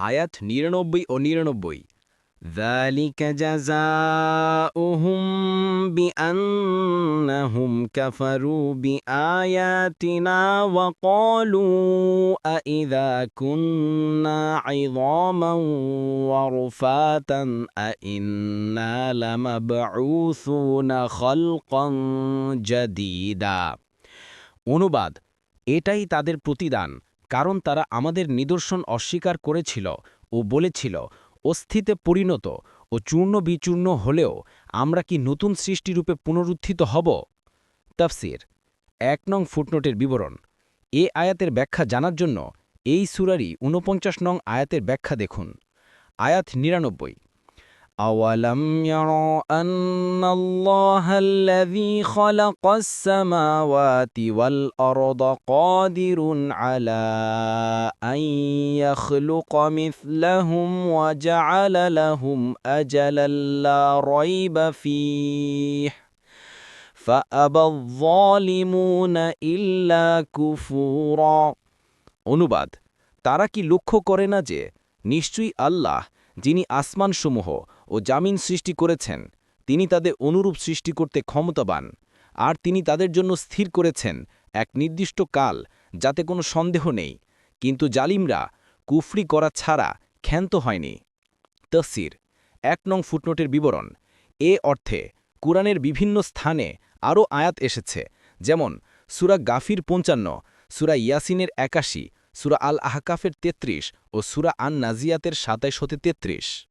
আয়াত নিরানব্বই ও নিরানব্বই ذلك جزاؤهم بأنهم كفروا بآياتنا وقالوا أإذا كنا عظاما ورفاتا أإنا لمبعوثون خلقا جديدا অনুবাদ এটাই তাদের প্রতিদান কারণ তারা আমাদের নিদর্শন অস্বীকার করেছিল ও বলেছিল, অস্থিতে পরিণত ও চূর্ণ বিচূর্ণ হলেও আমরা কি নতুন সৃষ্টিরূপে পুনরুত্থিত হব? তাফসির, এক নং ফুটনোটের বিবরণ। এ আয়াতের ব্যাখ্যা জানার জন্য এই সুরারই ঊনপঞ্চাশ নং আয়াতের ব্যাখ্যা দেখুন। আয়াত নিরানব্বই। أولم يروا أن الله الذي خلق السماوات والأرض قادر على أن يخلق مثلهم وجعل لهم أجلا لا ريب فيه فأبى الظالمون إلا كفورا অনুবাদ তারা কি লক্ষ্য করে না যে নিশ্চয়ই আল্লাহ যিনি আসমানসমূহ ও জামিন সৃষ্টি করেছেন। তিনি তাদের অনুরূপ সৃষ্টি করতে ক্ষমতাবান। আর তিনি তাদের জন্য স্থির করেছেন এক নির্দিষ্ট কাল, যাতে কোনো সন্দেহ নেই। কিন্তু জালিমরা কুফরি করা ছাড়া ক্ষান্ত হয়নি। তসির এক নং ফুটনোটের বিবরণ। এ অর্থে কুরআনের বিভিন্ন স্থানে আরও আয়াত এসেছে, যেমন সুরা গাফির পঞ্চান্ন, সুরা ইয়াসিনের একাশি, সুরা আল আহকাফের তেত্রিশ ও সুরা আন নাজিয়াতের সাতাইশ হতে তেত্রিশ।